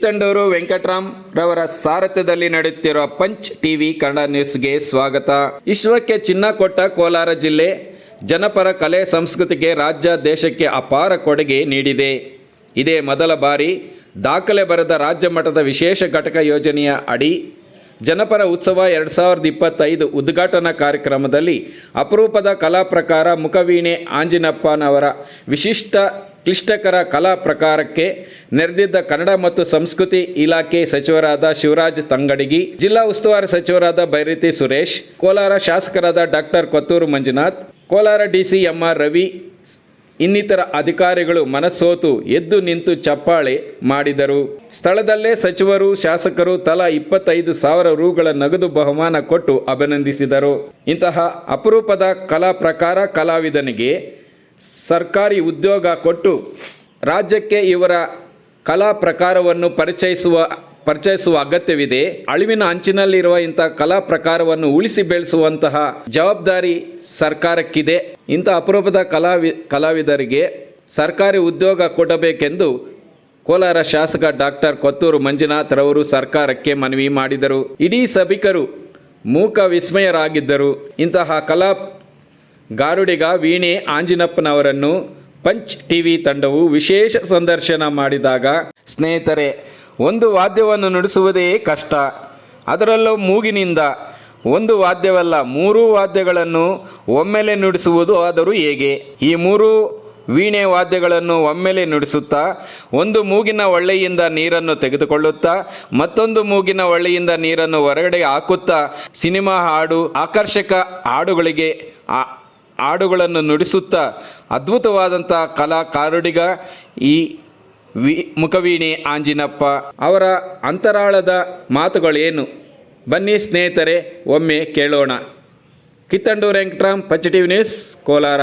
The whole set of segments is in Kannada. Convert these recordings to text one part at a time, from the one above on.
ಕಿತ್ತಂಡೂರು ವೆಂಕಟರಾಮ್ ರವರ ಸಾರಥ್ಯದಲ್ಲಿ ನಡೆಯುತ್ತಿರುವ ಪಂಚ್ ಟಿವಿ ಕನ್ನಡ ನ್ಯೂಸ್ಗೆ ಸ್ವಾಗತ. ವಿಶ್ವಕ್ಕೆ ಚಿನ್ನ ಕೊಟ್ಟ ಕೋಲಾರ ಜಿಲ್ಲೆ ಜನಪರ ಕಲೆ ಸಂಸ್ಕೃತಿಗೆ ರಾಜ್ಯ ದೇಶಕ್ಕೆ ಅಪಾರ ಕೊಡುಗೆ ನೀಡಿದೆ. ಇದೇ ಮೊದಲ ಬಾರಿ ದಾಖಲೆ ಬರೆದ ರಾಜ್ಯ ಮಟ್ಟದ ವಿಶೇಷ ಘಟಕ ಯೋಜನೆಯ ಅಡಿ ಜನಪರ ಉತ್ಸವ ಎರಡು ಸಾವಿರದ ಇಪ್ಪತ್ತೈದು ಉದ್ಘಾಟನಾ ಕಾರ್ಯಕ್ರಮದಲ್ಲಿ ಅಪರೂಪದ ಕಲಾ ಪ್ರಕಾರ ಮುಖವೀಣೆ ಆಂಜಿನಪ್ಪನವರ ವಿಶಿಷ್ಟ ಕ್ಲಿಷ್ಟಕರ ಕಲಾ ಪ್ರಕಾರಕ್ಕೆ ನೆರೆದಿದ್ದ ಕನ್ನಡ ಮತ್ತು ಸಂಸ್ಕೃತಿ ಇಲಾಖೆ ಸಚಿವರಾದ ಶಿವರಾಜ್ ತಂಗಡಗಿ, ಜಿಲ್ಲಾ ಉಸ್ತುವಾರಿ ಸಚಿವರಾದ ಬೈರತಿ ಸುರೇಶ್, ಕೋಲಾರ ಶಾಸಕರಾದ doctor Kothur Manjunath, Kolar DC MR Ravi, ಇನ್ನಿತರ ಅಧಿಕಾರಿಗಳು ಮನಸ್ಸೋತು ಎದ್ದು ನಿಂತು ಚಪ್ಪಾಳೆ ಮಾಡಿದರು. ಸ್ಥಳದಲ್ಲೇ ಸಚಿವರು, ಶಾಸಕರು ತಲಾ ಇಪ್ಪತ್ತೈದು ಸಾವಿರ ರೂಗಳ ನಗದು ಬಹುಮಾನ ಕೊಟ್ಟು ಅಭಿನಂದಿಸಿದರು. ಇಂತಹ ಅಪರೂಪದ ಕಲಾ ಪ್ರಕಾರ ಕಲಾವಿದನಿಗೆ ಸರ್ಕಾರಿ ಉದ್ಯೋಗ ಕೊಟ್ಟು ರಾಜ್ಯಕ್ಕೆ ಇವರ ಕಲಾ ಪ್ರಕಾರವನ್ನು ಪರಿಚಯಿಸುವ ಪರಿಚಯಿಸುವ ಅಗತ್ಯವಿದೆ. ಅಳಿವಿನ ಅಂಚಿನಲ್ಲಿರುವ ಇಂಥ ಕಲಾ ಪ್ರಕಾರವನ್ನು ಉಳಿಸಿ ಬೆಳೆಸುವಂತಹ ಜವಾಬ್ದಾರಿ ಸರ್ಕಾರಕ್ಕಿದೆ. ಇಂಥ ಅಪರೂಪದ ಕಲಾವಿ, ಕಲಾವಿದರಿಗೆ ಸರ್ಕಾರಿ ಉದ್ಯೋಗ ಕೊಡಬೇಕೆಂದು ಕೋಲಾರ ಶಾಸಕ ಡಾಕ್ಟರ್ ಕೊತ್ತೂರು ಮಂಜುನಾಥ್ ರವರು ಸರ್ಕಾರಕ್ಕೆ ಮನವಿ ಮಾಡಿದರು. ಇಡೀ ಸಭಿಕರು ಮೂಕ ವಿಸ್ಮಯರಾಗಿದ್ದರು. ಇಂತಹ ಕಲಾ ಗಾರುಡಿಗ ವೀಣೆ ಆಂಜಿನಪ್ಪನವರನ್ನು ಪಂಚ್ ಟಿವಿ ತಂಡವು ವಿಶೇಷ ಸಂದರ್ಶನ ಮಾಡಿದಾಗ, ಸ್ನೇಹಿತರೆ, ಒಂದು ವಾದ್ಯವನ್ನು ನುಡಿಸುವುದೇ ಕಷ್ಟ. ಅದರಲ್ಲೂ ಮೂಗಿನಿಂದ ಒಂದು ವಾದ್ಯವಲ್ಲ, ಮೂರೂ ವಾದ್ಯಗಳನ್ನು ಒಮ್ಮೆಲೆ ನುಡಿಸುವುದು ಆದರೂ ಹೇಗೆ? ಈ ಮೂರು ವೀಣೆ ವಾದ್ಯಗಳನ್ನು ಒಮ್ಮೆಲೆ ನುಡಿಸುತ್ತಾ, ಒಂದು ಮೂಗಿನ ಒಳ್ಳೆಯಿಂದ ನೀರನ್ನು ತೆಗೆದುಕೊಳ್ಳುತ್ತಾ, ಮತ್ತೊಂದು ಮೂಗಿನ ಒಳ್ಳೆಯಿಂದ ನೀರನ್ನು ಹೊರಗಡೆ ಹಾಕುತ್ತಾ, ಸಿನಿಮಾ ಹಾಡು, ಆಕರ್ಷಕ ಹಾಡುಗಳಿಗೆ ಹಾಡುಗಳನ್ನು ನುಡಿಸುತ್ತಾ ಅದ್ಭುತವಾದಂಥ ಕಲಾಕಾರುಡಿಗ ಈ ವಿ ಮುಖವೀಣಿ ಆಂಜಿನಪ್ಪ. ಅವರ ಅಂತರಾಳದ ಮಾತುಗಳೇನು? ಬನ್ನಿ ಸ್ನೇಹಿತರೆ, ಒಮ್ಮೆ ಕೇಳೋಣ. Kittandur Venkatram positive news, Kolar.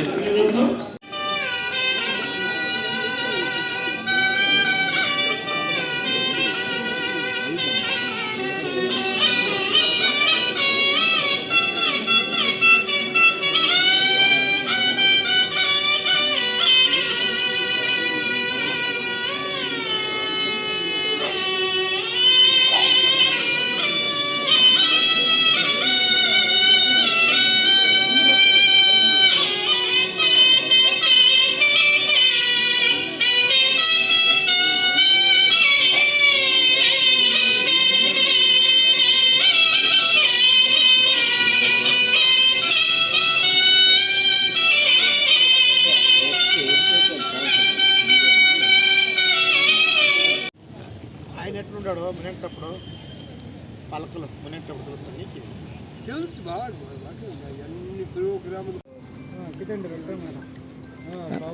শুধুমাত্র words? ఆయన ఎట్లుంటాడు మునేటప్పుడు పలకలు మునేటప్పుడు చూస్తాను నీకు తెలుసు బాగా నాకు అన్ని ప్రోగ్రాములు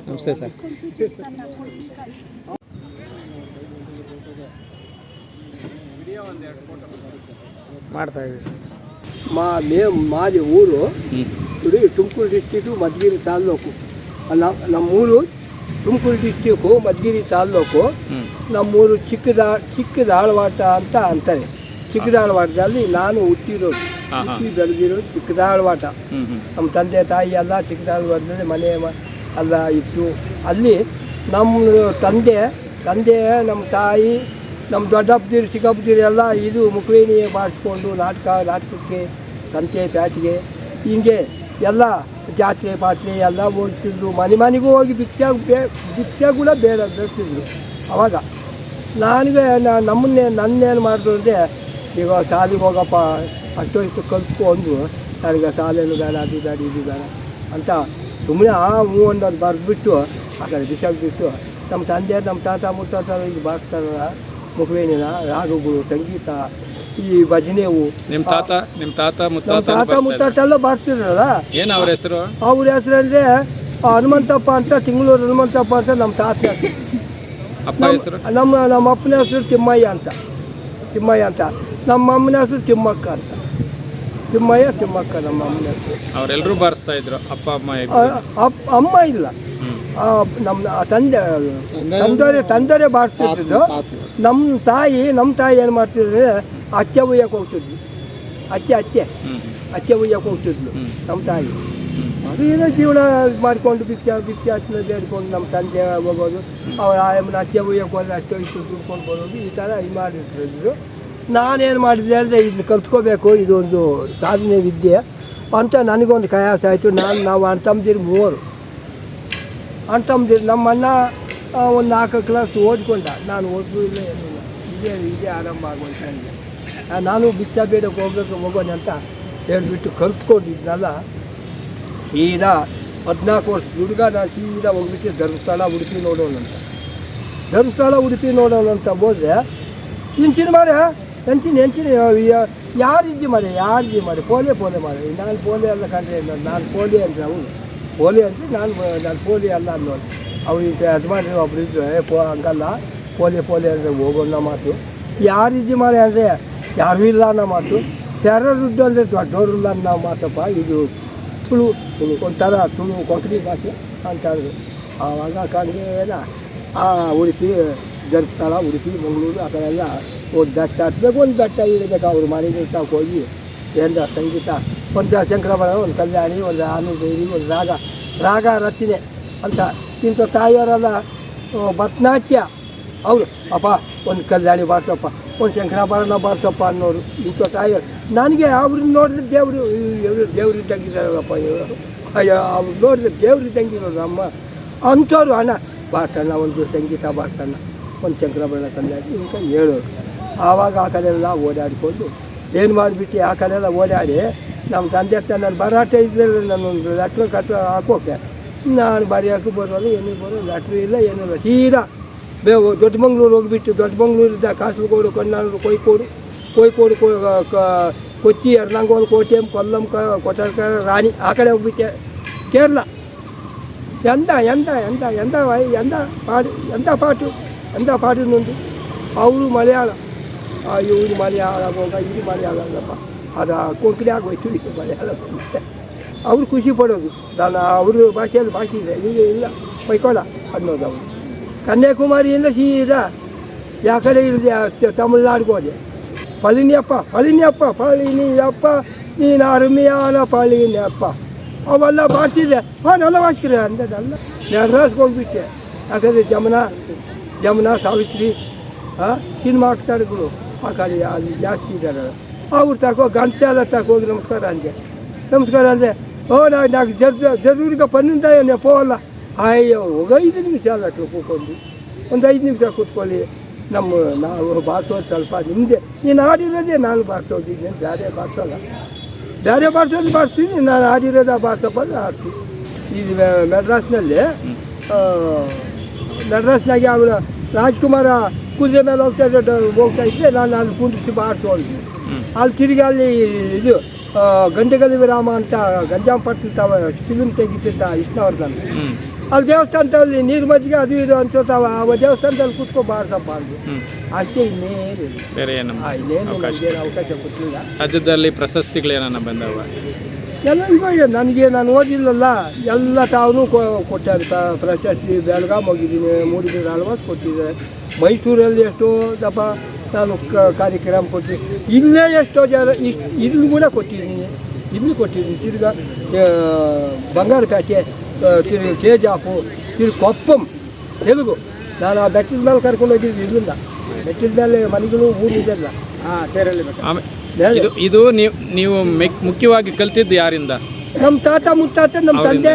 నమస్తే సార్ ಮಾಡ್ತಾ ಇದ್ದೀವಿ మా మేము మాది ఊరు ఇప్పుడు ತುಮಕೂರು ಡಿಸ್ಟಿಕ್ ಮಧುಗಿರಿ ತಾಲ್ಲೂಕು ನಮ್ಮ ನಮ್ಮೂರು ತುಮಕೂರು ಡಿಸ್ಟಿಕ್ಕು ಮಧುಗಿರಿ ತಾಲ್ಲೂಕು ನಮ್ಮೂರು ಚಿಕ್ಕದಾ ಚಿಕ್ಕದಾಳವಾಟ ಅಂತ ಅಂತಾರೆ. ಚಿಕ್ಕದಾಳವಾಟದಲ್ಲಿ ನಾನು ಹುಟ್ಟಿರೋದು. ಹುಟ್ಟಿ ಬೆಳೆದಿರೋದು ಚಿಕ್ಕದಾಳವಾಟ. ನಮ್ಮ ತಂದೆ ತಾಯಿ ಎಲ್ಲ ಚಿಕ್ಕದಾಳವಾಟದಲ್ಲಿ ಮನೆ ಎಲ್ಲ ಇತ್ತು ಅಲ್ಲಿ ನಮ್ಮ ತಂದೆ ತಂದೆ ನಮ್ಮ ತಾಯಿ ನಮ್ಮ ದೊಡ್ಡಪ್ಪದಿರು ಚಿಕ್ಕಪ್ಪದಿರು ಎಲ್ಲ ಇದು ಮುಖವೇಣಿ ಮಾಡಿಸ್ಕೊಂಡು ನಾಟಕ ನಾಟಕಕ್ಕೆ ಸಂತೆ ಪ್ಯಾಟಿಗೆ ಹೀಗೆ ಎಲ್ಲ ಜಾತ್ರೆ ಪಾತ್ರೆ ಎಲ್ಲ ಹೋಗ್ತಿದ್ರು. ಮನೆ ಮನೆಗೂ ಹೋಗಿ ಭಿಕ್ಷೆ ಬೇ ಭಿಕ್ಷೆ ಕೂಡ ಬೇಡ ಬರ್ತಿದ್ರು ಅವಾಗ ನನಗೆ ನಮ್ಮನ್ನೇ ನನ್ನೇನು ಮಾಡಿದ್ರು ಅಂದರೆ, ಈಗ ಶಾಲೆಗೆ ಹೋಗಪ್ಪ, ಅಷ್ಟು ಇಷ್ಟು ಕಲ್ತ್ಕೊಂಡು ನನಗೆ ಶಾಲೆನೂ ಬೇಡ, ಅದು ಬೇಡ, ಇದು ಬೇಡ ಅಂತ ಸುಮ್ಮನೆ ಆ ಹೂ ಅದು ಬರೆದ್ಬಿಟ್ಟು, ಆ ಕಡೆ ಬಿಸಾಕ್ಬಿಟ್ಟು, ನಮ್ಮ ತಂದೆ, ನಮ್ಮ ತಾತ ಮುತ್ತಾತ ಇದು ಬಾರಿಸ್ತಾರಲ್ಲ ಮುಖವೇಣಿನ ರಾಗಗಳು ಸಂಗೀತ ಈ ಭಜನೆವು ನಿಮ್ಮ ತಾತ ನಿಮ್ಮ ತಾತ ಮುತ್ತಾತ ತಾತ ಮುತ್ತಾತ ಎಲ್ಲ ಬಾರ್ತಿರಲ್ಲ ಏನು ಅವ್ರ ಹೆಸರು? ಅವ್ರ ಹೆಸರಂದ್ರೆ ಹನುಮಂತಪ್ಪ ಅಂತ ತಿಂಗಳೂರು ಹನುಮಂತಪ್ಪ ಅಂತ ನಮ್ಮ ತಾತ ಹೆಸ್ರು. ಅಪ್ಪ ಹೆಸರು? ನಮ್ಮ ನಮ್ಮ ಅಪ್ಪನ ಹೆಸರು ತಿಮ್ಮಯ್ಯ ಅಂತ. ತಿಮ್ಮಯ್ಯ ಅಂತ. ನಮ್ಮ ಅಮ್ಮನ ಹೆಸರು ತಿಮ್ಮಕ್ಕ ಅಂತ. ತಿಮ್ಮಯ್ಯ ತಿಮ್ಮಕ್ಕ ನಮ್ಮ ಅಮ್ಮನ ಹೆಸರು. ಅವರೆಲ್ಲರೂ ಬಾರಿಸ್ತಾ ಇದ್ರು ಅಪ್ಪ ಅಮ್ಮ ಅಮ್ಮ ಇಲ್ಲ. ಆ, ನಮ್ಮ ತಂದೆ ತಂದೋರೆ ತಂದೋರೆ ಬಾರಿಸ್ತಿದ್ದು ನಮ್ಮ ತಾಯಿ ನಮ್ಮ ತಾಯಿ ಏನು ಮಾಡ್ತಿದ್ರೆ ಅಚ್ಚೆ ಒಯ್ಯಕ್ಕೆ ಹೋಗ್ತಿದ್ವಿ ಅಚ್ಚೆ ಅಚ್ಚೆ ಅಚ್ಚೆ ಒಯ್ಯಕ್ಕೆ ಹೋಗ್ತಿದ್ಲು ನಮ್ಮ ತಾಯಿ ಅದು ಏನೋ ಜೀವನ ಮಾಡಿಕೊಂಡು ಭಿಕ್ಷೆ ಭಿಕ್ಷೆ ಹತ್ತಿನ ಬೇಡ್ಕೊಂಡು ನಮ್ಮ ತಂದೆ ಹೋಗೋದು ಅವ್ರ ಆಯಮ್ಮನ ಅಚ್ಚೆ ಒಯ್ಯಕ್ಕೆ ಹೋದ್ರೆ ಅಷ್ಟೇ ಇಷ್ಟು ದುಡ್ಕೊಂಡು ಬರೋದು ಈ ಥರ ಇದು ಮಾಡಿರ್ತಿದ್ರು ನಾನೇನು ಮಾಡಿದೆ ಅಂದರೆ ಇದನ್ನ ಕಲ್ತ್ಕೋಬೇಕು ಇದೊಂದು ಸಾಧನೆ ವಿದ್ಯೆ ಅಂತ ನನಗೊಂದು ಕಯಾಸ ಆಯಿತು ನಾನು ನಾವು ಅಣ್ಣ ತಮ್ಮದಿರು ಮೂವರು ಅಣ್ಣ ತಮ್ಮದಿರು ನಮ್ಮ ಅಣ್ಣ ಒಂದು ನಾಲ್ಕು ಕ್ಲಾಸ್ ಓದ್ಕೊಂಡ ನಾನು ಓದ್ಲೂ ಇಲ್ಲ ಏನಿಲ್ಲ ಇದೇ ಇದೇ ಆರಂಭ ಆಗೋಯ್ತು ನನಗೆ ಆ, ನಾನು ಭಿಕ್ಷಾ ಬೇಡಕ್ಕೆ ಹೋಗ್ಬೇಕು, ಹೋಗೋಣ ಅಂತ ಹೇಳಿಬಿಟ್ಟು ಕಲ್ತ್ಕೊಂಡಿದ್ನಲ್ಲ ಈಗ ಹದಿನಾಲ್ಕು ವರ್ಷ ಹುಡುಗ, ನಾನು ಸೀದಾ ಹೋಗ್ಬಿಟ್ಟು ಧರ್ಮಸ್ಥಳ ಉಡುಪಿ ನೋಡೋಣ ಅಂತ. ಧರ್ಮಸ್ಥಳ ಉಡುಪಿ ನೋಡೋಣ ಅಂತ ಹೋದ್ರೆ ಇಂಚಿನ ಮಾರೆ ಎಂಚಿನ ಎಂಚಿನ ಯಾರಿದ್ದಿ ಮಾರೆ ಯಾರಿದ್ದಿ ಮಾರೆ, ಪೋಲೆ ಪೋಲೆ ಮಾರೆ. ನಾನು ಪೋಲೆ ಅಲ್ಲ ಕಂಡ್ರೆ ನಾನು ಪೋಲೆ ಅಂದರೆ ಅವನು. ಪೋಲೆ ಅಂದರೆ ನಾನು ನಾನು ಪೋಲೆ ಅಲ್ಲ ಅನ್ನೋದು ಅವ್ರು ಯಜಮಾನ್ರಿ ಇದ್ದರು ಏ, ಪೋ, ಹಂಗಲ್ಲ. ಪೋಲೆ ಪೋಲೆ ಅಂದರೆ ಹೋಗೋಣ ಮಾತು. ಯಾರಿದ್ದಿ ಮಾರೆ ಅಂದರೆ ಯಾರೂ ಇಲ್ಲ ಅನ್ನೋ ಮಾತು. ತೆರರುದ್ದು ಅಂದರೆ ದೊಡ್ಡವರಿಲ್ಲ ಅನ್ನೋ ಮಾತಪ್ಪ. ಇದು ತುಳು ತುಳು ಒಂಥರ ತುಳು ಕೊಂಕಣಿ ಭಾಷೆ ಅಂತಾರೆ ಆವಾಗ ಕಣ್ಗೇನ ಆ ಉಡುಪಿ ಧರ್ಮಸ್ಥಳ ಉಡುಪಿ, ಮಂಗಳೂರು, ಆ ಕಡೆ ಎಲ್ಲ ಒಂದು ಬೆಟ್ಟ ಹತ್ಬೇಕು, ಒಂದು ಬೆಟ್ಟ ಇರಬೇಕು ಅವರು ಮನೆ ತಗೊಂಡು ಹೋಗಿ. ಎಂದ ಸಂಗೀತ, ಒಂದು ಶಂಕರಭರಣ ಒಂದು ಕಲ್ಯಾಣಿ, ಒಂದು ಆನಂದೇವಿ ಒಂದು ರಾಗ ರಾಗ ರಚನೆ ಅಂತ ಇಂಥ ತಾಯಿಯವರೆಲ್ಲ ಭರತನಾಟ್ಯ ಅವರು ಅಪ್ಪ, ಒಂದು ಕಲ್ಯಾಣಿ ಬಾರಿಸಪ್ಪ, ಒಂದು ಶಂಕರಾಭರಣ ಬಾರಿಸಪ್ಪ ಅನ್ನೋರು, ಇಂಥ ತಾಯಿ ನನಗೆ ಅವ್ರನ್ನ ನೋಡಿದ್ರೆ ದೇವರು ಇವರು ದೇವ್ರು ಇದ್ದಂಗಿದ್ದಾರಪ್ಪ ಇವರು. ಅಯ್ಯೋ, ಅವ್ರು ನೋಡಿದ್ರೆ ದೇವ್ರ ಇದ್ದಂಗಿರೋರು, ಅಮ್ಮ. ಅಂಥವ್ರು ಅಣ್ಣ ಬಾರಿಸಣ್ಣ, ಒಂದು ಸಂಗೀತ ಬಾರಿಸಣ್ಣ, ಒಂದು ಶಂಕರಾಭರಣ ಕಲ್ಯಾಣಿ ಇಂಥ ಹೇಳೋರು. ಆವಾಗ ಆ ಕಡೆ ಎಲ್ಲ ಓಡಾಡಿಕೊಂಡು, ಏನು ಮಾಡಿಬಿಟ್ಟು, ಆ ಕಡೆ ಎಲ್ಲ ಓಡಾಡಿ, ನಮ್ಮ ತಂದೆ ಹತ್ರ ನಾನು ಬರಾಟೆ ಇದ್ದರೆ ನಾನೊಂದು ಲೆಟ್ರ್ ಕಟ್ಟ ಹಾಕೋಕೆ. ನಾನು ಬರೆಯೋಕ್ಕೂ ಬರೋಲ್ಲ, ಏನೂ ಬರೋಲ್ಲ ಲೆಟ್ರ್ ಇಲ್ಲ, ಏನೂ ಇಲ್ಲ, ಸೀದಾ ಬೇವು ದೊಡ್ಡ ಮಂಗ್ಳೂರು ಹೋಗಿಬಿಟ್ಟು ದೊಡ್ಡ ಮಂಗ್ಳೂರಿಂದ ಕಾಸರಗೋಡು ಕಣ್ಣಾಳೂರು ಕೊಯ್ಕೋಡು ಕೊಯ್ಕೋಡು ಕೊಚ್ಚಿ ಎರ್ನಾಗೋಲ್ ಕೋಟೆಂ ಕೊಲ್ಲಂ ಕ ರಾಣಿ ಆ ಕಡೆ ಹೋಗ್ಬಿಟ್ಟೆ ಕೇರಳ ಎಂದ ಎಂದ ಎಂದ ಎಂದ ವೈ- ಎಂತ ಪಾಡು ಎಂದ ಪಾಟು ಎಂದ ಪಾಟು ನೊಂದು ಅವರು ಮಲಯಾಳ ಇವರು ಮಲಯಾಳ ಇದು ಮಲಯಾಳ ಅಲ್ಲಪ್ಪ ಅದು ಕೊಂಕಣಿ ಆಗೋಯ್ತು ಇದು ಮಲಯಾಳ ಅವ್ರು ಖುಷಿ ಪಡೋದು ನಾನು ಅವರು ಭಾಷೆಯಲ್ಲಿ ಭಾಷೆ ಇದೆ ಇಲ್ಲಿ ಇಲ್ಲ ಬೈಕೋಳ ಅನ್ನೋದು ಅವರು ಕನ್ಯಾಕುಮಾರಿಯಿಂದ ಸೀದಾ ಯಾವ ಕಡೆ ಇಳಿದೆ ತಮಿಳ್ನಾಡಿಗೆ ಹೋದೆ ಪಳಿನಿಯಪ್ಪ ಪಳಿನಿಯಪ್ಪ ಪಳಿನಿಯಪ್ಪ ನೀನು ಅರುಮಿಯಾನ ಪಳಿನಿಯಪ್ಪ ಅವೆಲ್ಲ ಮಾಡ್ತಿದ್ದೆ ಹಾಂ ನಲ್ಲ ವಾಸ್ಕಿರ ಅಂದದಲ್ಲ ನೆಡ್ರಾಸ್ಗೆ ಹೋಗ್ಬಿಟ್ಟೆ ಯಾಕಂದರೆ ಜಮುನಾ ಜಮುನಾ ಸಾವಿತ್ರಿ ಹಾಂ ಸಿನಿಮಾ ಆಕ್ಟರ್ಗಳು ಆ ಕಡೆ ಅಲ್ಲಿ ಜಾಸ್ತಿ ಇದ್ದಾರೆ ಅವ್ರು ತಗೋ ಗಂಟೆಲ್ಲ ತಗೋಗಿ ನಮಸ್ಕಾರ ಅಂದೆ ನಮಸ್ಕಾರ ಅಂದರೆ ಓ ನಾ ನಾಲ್ಕು ಜರ್ ಜರೂರಿಗೆ ಪನ್ನಿಂದ ಪೋಲ್ಲ ಆಯವ್ರು ಐದು ನಿಮಿಷ ಅಲ್ಲ ಕೂತ್ಕೊಂಡು. ಒಂದು ಐದು ನಿಮಿಷ ಕೂತ್ಕೊಳ್ಳಿ. ನಮ್ಮ, ನಾವು ಬಾಸೋ ಸ್ವಲ್ಪ ನಿಮ್ಮದೇ ನೀನು ಆಡಿರೋದೇ ನಾನು ಭಾಷೋದು ಬೇರೆ ಬಾರಿಸೋಲ್ಲ. ಬೇರೆ ಬಾರಿಸೋದು ಬಾರಿಸ್ತೀನಿ, ನಾನು ಆಡಿರೋದು ಆ ಭಾಷೆ ಬಂದು ಆಡ್ತೀನಿ ಇದು ಮೆಡ್ರಾಸ್ನಲ್ಲಿ ಮೆಡ್ರಾಸ್ನಾಗೆ ಅವನ ರಾಜ್ಕುಮಾರ ಕುದುರೆ ಮೇಲೆ ಹೋಗ್ತಾ ಹೋಗ್ತಾ ಇದ್ದರೆ ನಾನು ಅಲ್ಲಿ ಕುಂಡಿಸಿ ಬಾರಿಸೋದು ಅಲ್ಲಿ ತಿರುಗಿ ಅಲ್ಲಿ ಇದು ಗಂಡಗಲ್ಲಿ ರಾಮ ಅಂತ ಗಂಜಾಂ ತಾವ ಫಿಲ್ಮ್ ತೆಗಿತಿದ್ದ ಇಷ್ಟವರ್ಧನ್ ಅಲ್ಲಿ ದೇವಸ್ಥಾನದಲ್ಲಿ ನೀರು ಮಜ್ಜಿಗೆ ಅದು ಇದು ಅನ್ಸೋತಾವ ಆ ದೇವಸ್ಥಾನದಲ್ಲಿ ಕುತ್ಕೋ ಬಾರ್ಸಪ್ಪ ಅಂದ್ರು ಅಷ್ಟೇ ಇನ್ನೇನಿಲ್ಲ. ಬೇರೆ ಏನು ಆ, ಇನ್ನೇನು ನನಗೇನು ಅವಕಾಶ ಕೊಟ್ಟಿಲ್ಲ. ರಾಜ್ಯದಲ್ಲಿ ಪ್ರಶಸ್ತಿಗಳೇನ ಬಂದವ? ಎಲ್ಲ ಇವಾಗ ನನಗೆ ನಾನು ಓದಿಲ್ಲಲ್ಲ ಎಲ್ಲ ತಾವು ಕೊಟ್ಟಾರೆ. ಪ್ರಶಸ್ತಿ ಬೆಳಗಾಮ್ ಹೋಗಿದ್ದೀನಿ ಮೂಡಿಗೆರೆ ಆಳ್ವಾಸ್ ಕೊಟ್ಟಿದ್ದೆ ಮೈಸೂರಲ್ಲಿ ಎಷ್ಟೋ ದಪ್ಪ ನಾನು ಕ- ಕಾರ್ಯಕ್ರಮ ಕೊಟ್ಟಿದ್ದೀನಿ ಇಲ್ಲೇ ಎಷ್ಟೋ ಜನ ಇಷ್ಟು ಇಲ್ಲಿ ಕೂಡ ಕೊಟ್ಟಿದ್ದೀನಿ. ಇಲ್ಲಿ ಕೊಟ್ಟಿದ್ದೀನಿ. ತಿರ್ಗಾ ಬಂಗಾರ ಬಂಗಾರಪೇಟೆ ತಿರ್ಗಿ ಕೆ ಜಿ ಆಫು ತಿರುಗಿ ಕೊಪ್ಪಂ ತೆಲುಗು. ನಾನು ಆ ಬೆಟ್ಟದ ಮೇಲೆ ಕರ್ಕೊಂಡು ಹೋಗಿದ್ದು ಇಲ್ಲಿಂದ. ಬೆಟ್ಟದಲ್ಲಿ ಮನೆಗಳು ಊರು ಇದೆಲ್ಲ. ಹಾಂ ತೇರಲ್ಲಿ ಇದು ಇದು ನೀವು ನೀವು ಮೆಕ್- ಮುಖ್ಯವಾಗಿ ಕಲ್ತಿದ್ದು ಯಾರಿಂದ? ನಮ್ಮ ತಾತ ಮುತ್ತಾತ ನಮ್ಮ ತಂದೆ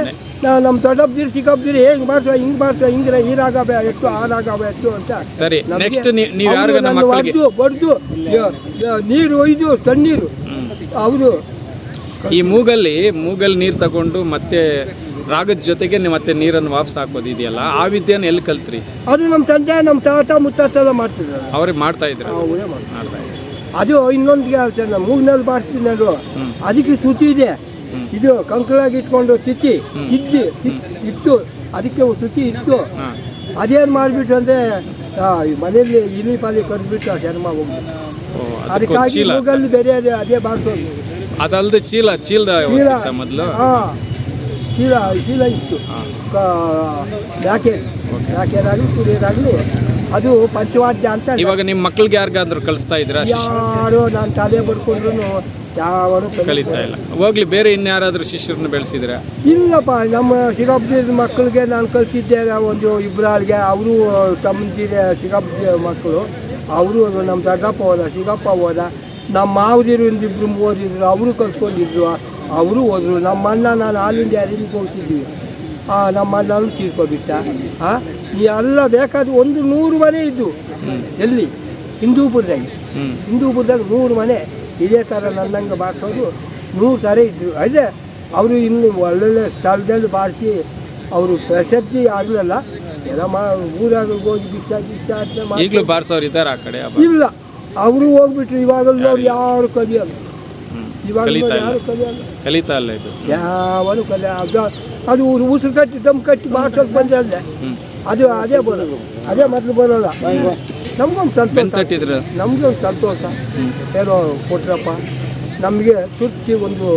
ನಮ್ಮ ದೊಡ್ಡಬ್ದಿರು ಚಿಕ್ಕಬ್ದಿರು ಹೇಗೆ ಮಾಡ್ತಾ ಹಿಂಗೆ ಮಾಡ್ತಾ ಹಿಂಗಿರ ಈ ರಾಗ ಎಷ್ಟು ಆ ರಾಗ ಬೇ- ಅಂತ. ಸರಿ ನಮ್ಗೆ ನೆಕ್ಸ್ಟ್ ನೀವು ಹೊಡ್ದು, ಯ- ನೀರು ಒಯ್ದು ತಣ್ಣೀರು. ಹೌದು ಈ ಮೂಗಲ್ಲಿ ಮೂಗಲ್ಲಿ ನೀರು ತಗೊಂಡು ಮತ್ತೆ ರಾಗದ ಜೊತೆಗೆ ನೀವು ಮತ್ತೆ ನೀರನ್ನು ವಾಪಸ್ ಹಾಕೋದಿದೆಯಲ್ಲ ಆ ವಿದ್ಯೆನ ಎಲ್ಲಿ ಕಲ್ತ್ರಿ? ಅದು ನಮ್ಮ ತಂದೆ ನಮ್ಮ ತಾತ ಮುತ್ತಾತ ಎಲ್ಲ ಮಾಡ್ತಿದ್ರು ಅವ್ರಿಗೆ ಮಾಡ್ತಾ ಇದ್ರ ಅವರೇ ಮಾಡ್ತಾರೆ. ಮಾಡ್ತಾ ಇದ್ರು ಅದು ಇನ್ನೊಂದು ಮೂಗ್ನಲ್ಲಿ ಬಾರಿಸ್ತೀನಿ ನಾನು ಅದಕ್ಕೆ ಸುತಿ ಇದೆ. ಇದು ಕಂಕಳಾಗಿ ಇಟ್ಕೊಂಡು ತಿಕ್ಕಿ ತಿದ್ದಿ ಇಟ್ಟು ಅದಕ್ಕೆ ಸುತಿ ಇಟ್ಟು ಹಾಂ. ಅದೇನು ಮಾಡಿಬಿಟ್ಟು ಅಂದರೆ ಮನೆಯಲ್ಲಿ ಇಲಿ ಪಾಲಿ ಕರೆದ್ಬಿಟ್ಟು ಆ ಚರ್ಮ ಹೋಗ್ಬಿಟ್ಟು ಓ ಅದಕ್ಕೊಂದು ಅದಕ್ಕಾಗಿ ಚೀಲ. ಮೂಗಲ್ಲಿ ಬೇರೆ ಅದೇ ಅದೇ ಬಾರಿಸೋದು. ಅದಲ್ಲದೆ ಚೀಲ ಚೀಲದ ಚೀಲ. ಮೊದಲು? ಹಾಂ. ಚೀಲ ಚೀಲ ಇತ್ತು. ಯಾಕೆ ಯಾಕೆನಾಗಲಿ ಕುಡಿಯೋದಾಗಲಿ ಅದು ಪಂಚವಾದ್ಯ ಅಂತ ಇವಾಗ ನಿಮ್ಮ ಮಕ್ಳಿಗೆ ಯಾರಿಗಾದ್ರೂ ಕಲಿಸ್ತಾ ಇದ್ದೀರಾ ಯಾರು ನಾನು ತಲೆ ಬಡ್ಕೊಂಡ್ರು ಯಾವನು ಕಲಿತಾ ಇಲ್ಲ. ಹೋಗ್ಲಿ ಬೇರೆ ಇನ್ಯಾರಾದ್ರೂ ಶಿಷ್ಯರನ್ನ ಬೆಳೆಸಿದ್ರೆ? ಇಲ್ಲಪ್ಪ ನಮ್ಮ ಸಿಗಬ್ದಿರ ಮಕ್ಕಳಿಗೆ ನಾನು ಕಲಿಸಿದ್ದೆ ಒಂದು ಇಬ್ಬರಾಳಿಗೆ ಅವರು ತಮ್ಮದಿರ ಸಿಗಬ್ದ ಮಕ್ಕಳು ಅವರು ನಮ್ಮ ದೊಡ್ಡಪ್ಪ ಹೋದ ಶಿಗಪ್ಪ ಹೋದ ನಮ್ಮ ಮಾವದಿರು ಇಂದಿಬ್ರು ಓದಿದ್ರು ಅವರು ಕಲ್ತ್ಕೊಂಡಿದ್ರು ಅವರು ಹೋದರು. ನಮ್ಮ ಅಣ್ಣ ನಾನು ಹಾಲಿಂದ ಯಾರಿಗೆ ಹೋಗ್ತಿದ್ವಿ. ಆ, ನಮ್ಮ ಅಣ್ಣನೂ ತೀರ್ಕೊಬಿಟ್ಟ. ಹಾಂ ಈ ಎಲ್ಲ ಬೇಕಾದ ಒಂದು ನೂರು ಮನೆ ಇದ್ದು. ಎಲ್ಲಿ? ಹಿಂದೂಪುರದಾಗ ಹಿಂದೂಪುರದಾಗ ನೂರು ಮನೆ. ಇದೇ ಥರ ನನ್ನಂಗೆ ಬಾರಿಸೋದು. ನೂರು ಥರ ಇದ್ದರು ಅದೇ ಅವರು ಇನ್ನು ಒಳ್ಳೊಳ್ಳೆ ಸ್ಥಳದಲ್ಲಿ ಬಾರಿಸಿ ಅವರು ಪ್ರಸಿದ್ಧಿ ಆಗಲಿಲ್ಲ. ಎಲ್ಲ ಮಾ ಊರಾಗ ಹೋಗಿ ಭಿಕ್ಷಾ ಭಿಕ್ಷಾ ಮಾಡಿ ಈಗಲೂ ಬಾರಿಸೋರು ಇದ್ದಾರೆ ಆ ಕಡೆ ಇಲ್ಲ. ಅವರು ಹೋಗ್ಬಿಟ್ರು. ಇವಾಗಲೂ ಅವ್ರು ಯಾರು. ಇವಾಗ ಕಲಿತಾ ಇಲ್ಲ. ಕಲಿತಾ ಇಲ್ಲ ಇದು. ಯಾವನು ಕಲಿಯ ಅದು ಅದು ಊರು ಉಸಿರು ಕಟ್ಟಿ ದಮ್ ಕಟ್ಟಿ ಮಾಡ್ಸೋಕೆ ಬಂದ್ರೆ. ಅದು ಅದೇ ಬರೋದು ಅದೇ ಮೊದಲು ಬರೋಲ್ಲ. ನಮ್ಗೊಂದು ಸಂತೋಷ. ತಟ್ಟಿದ್ರ. ನಮಗೆ ಒಂದು ಸಂತೋಷ ಏನೋ ಕೊಟ್ರಪ್ಪ. ನಮಗೆ ತುರ್ಚಿ ಒಂದು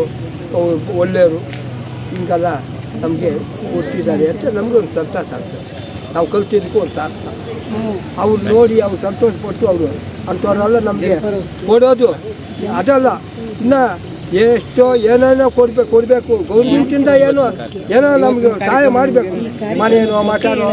ಒಳ್ಳೆಯವರು. ಹಿಂಗೆಲ್ಲ ನಮಗೆ ಕೊಟ್ಟಿದ್ದಾರೆ ಅಂತ ನಮಗೆ ಒಂದು ಸಂತೋಷ ಆಗ್ತದೆ. ನಾವು ಕಲ್ತಿದ್ದಕ್ಕೂ ಒಂದು ಸಾರ್ಥಕ. ಅವ್ರು ನೋಡಿ ಅವ್ರು ಸಂತೋಷಪಟ್ಟು ಅವರು ಅಂಥವ್ರೆಲ್ಲ ನಮಗೆ ಕೊಡೋದು. ಅದಲ್ಲ ಇನ್ನು ಎಷ್ಟೋ ಏನೇನೋ ಕೊಡ್ಬೇಕು ಕೊಡಬೇಕು. ಗೌರ್ಮೆಂಟಿಂದ ಏನೋ ಏನೋ ನಮಗೆ ಸಹಾಯ ಮಾಡಬೇಕು. ಮನೇನೋ ಮಠನೋ.